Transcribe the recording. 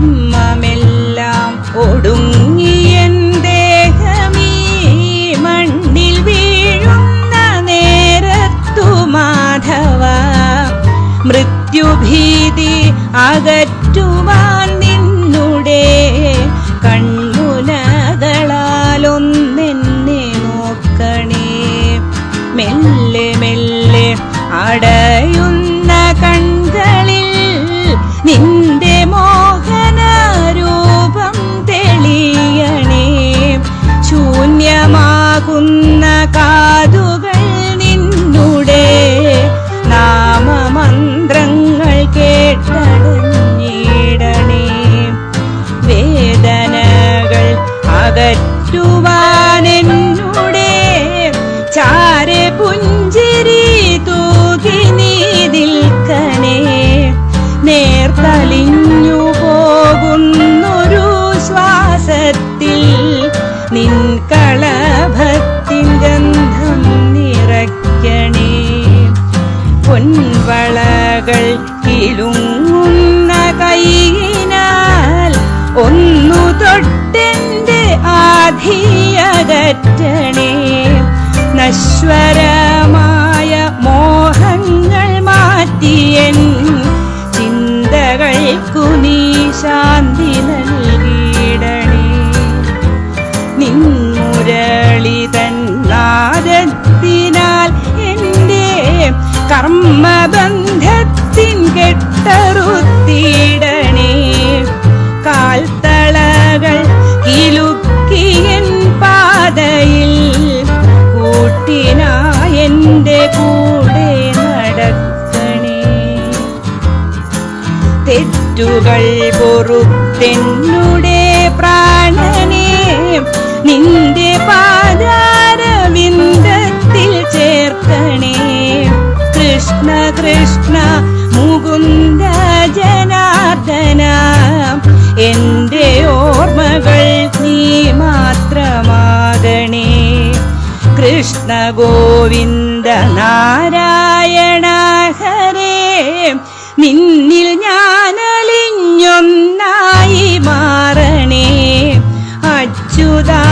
കർമ്മമെല്ലാം ഒടുങ്ങിയൻ ദേഹമീ മണ്ണിൽ വീഴുന്ന നേരത്തു മാധവ മൃത്യുഭീതി അകറ്റുവാൻ അകറ്റുവാനെന്നുടെ ചാരെ പുഞ്ചിരി തൂകി നീതിൽക്കണേ നേർത്തലിഞ്ഞു പോകുന്നൊരു ശ്വാസത്തിൽ നിൻ കളഭത്തിൻ ഗന്ധം നിറയ്ക്കണേ. പൊൻവളകൾ കിളുങ്ങുന്ന കൈയിനാൽ ഒന്നു തൊട്ടെന്റെ ആധിയകറ്റണേ നശ്വരമായ മോഹങ്ങൾ മാറ്റിയൻ. ചിന്തകൾക്കു നീ ശാന്തി നൽകിയിടണേ. നിൻമുരളി തന്നാദത്തിനാൽ എന്റെ കർമ്മബന്ധത്തിൻ കെട്ടറുത്തിടണേ തെറ്റുകൾ പൊറുത്തെന്നുടെ പ്രാണനെ നിന്റെ പാദാരവിന്ദത്തിൽ ചേർക്കണേ കൃഷ്ണ കൃഷ്ണ മുകുന്ദ ജനാർദ്ദന എന്റെ ഓർമ്മകൾ നീ മാത്രമാകണേ കൃഷ്ണ ഗോവിന്ദ നാരായണ ഹരേ. നിന്നിൽ ഞാനലിഞ്ഞൊന്നായി മാറണേ. അച്യുതാനന്ദ